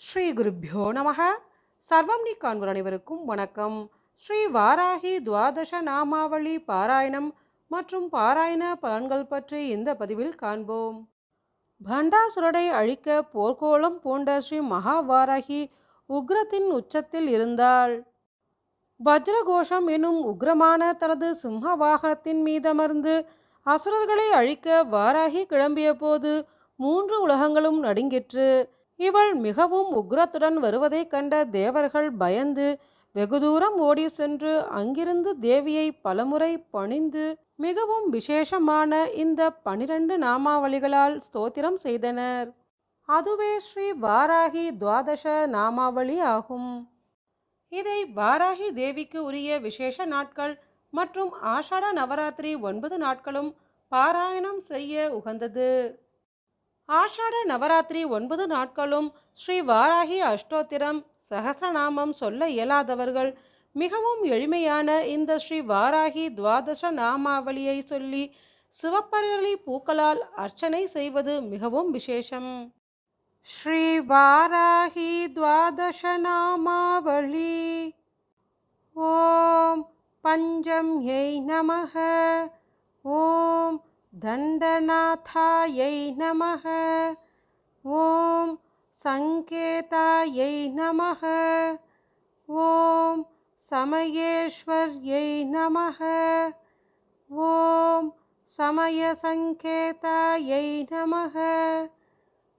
ஸ்ரீ குருப்பியோ நமக. சர்வம் நீ காண்பர் அனைவருக்கும் வணக்கம். ஸ்ரீ வாராகி துவாதச நாமாவளி பாராயணம் மற்றும் பாராயண பலன்கள் பற்றி இந்த பதிவில் காண்போம். பண்டாசுரடை அழிக்க போர்க்கோளம் பூண்ட ஸ்ரீ மகாவாராகி உக்ரத்தின் உச்சத்தில் இருந்தாள். வஜ்ரகோஷம் எனும் உக்ரமான தனது சிம்ம வாகனத்தின் மீதமர்ந்து அசுரர்களை அழிக்க வாராகி கிளம்பிய போது மூன்று உலகங்களும் நடுங்கிற்று. இவள் மிகவும் உக்ரத்துடன் வருவதைக் கண்ட தேவர்கள் பயந்து வெகு தூரம் ஓடி சென்று அங்கிருந்து தேவியை பலமுறை பணிந்து மிகவும் விசேஷமான இந்த பனிரெண்டு நாமாவளிகளால் ஸ்தோத்திரம் செய்தனர். அதுவே ஸ்ரீ வாராகி துவாதச நாமாவளி ஆகும். இதை வாராகி தேவிக்கு உரிய விசேஷ நாட்கள் மற்றும் ஆஷாட நவராத்திரி ஒன்பது நாட்களும் பாராயணம் செய்ய உகந்தது. ஆஷாட நவராத்திரி ஒன்பது நாட்களும் ஸ்ரீ வாராகி அஷ்டோத்திரம் சகசிரநாமம் சொல்ல இயலாதவர்கள் மிகவும் எளிமையான இந்த ஸ்ரீ வாராகி துவாதச நாமாவளியை சொல்லி சிவப்பரளி பூக்களால் அர்ச்சனை செய்வது மிகவும் விசேஷம். ஸ்ரீ வாராகி துவாதச நாமாவளி. ஓம் பஞ்சம் யை நமக. ஓம் தண்டநாதாயை நமக ஓம் சங்கேதாயை நமக ஓம் சமயேஸ்வர்யை நமக ஓம் சமயசங்கேதாயை நமக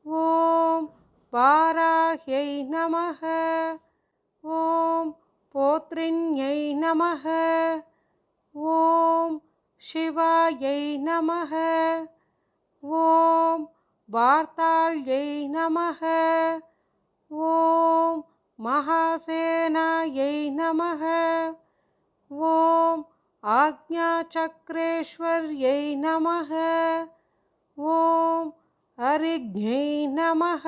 ஓம் வாராஹ்யை நமக ஓம் போத்ரிண்யை நமக ஓம் சிவாயை நமக ஓம் வார்த்தாள்யை நமக ஓம் மகாசேனாயை நமக ஓம் ஆக்ஞாச்சக்ரேஸ்வர்யை நமக ஓம் அரிஜ்ஞை நமக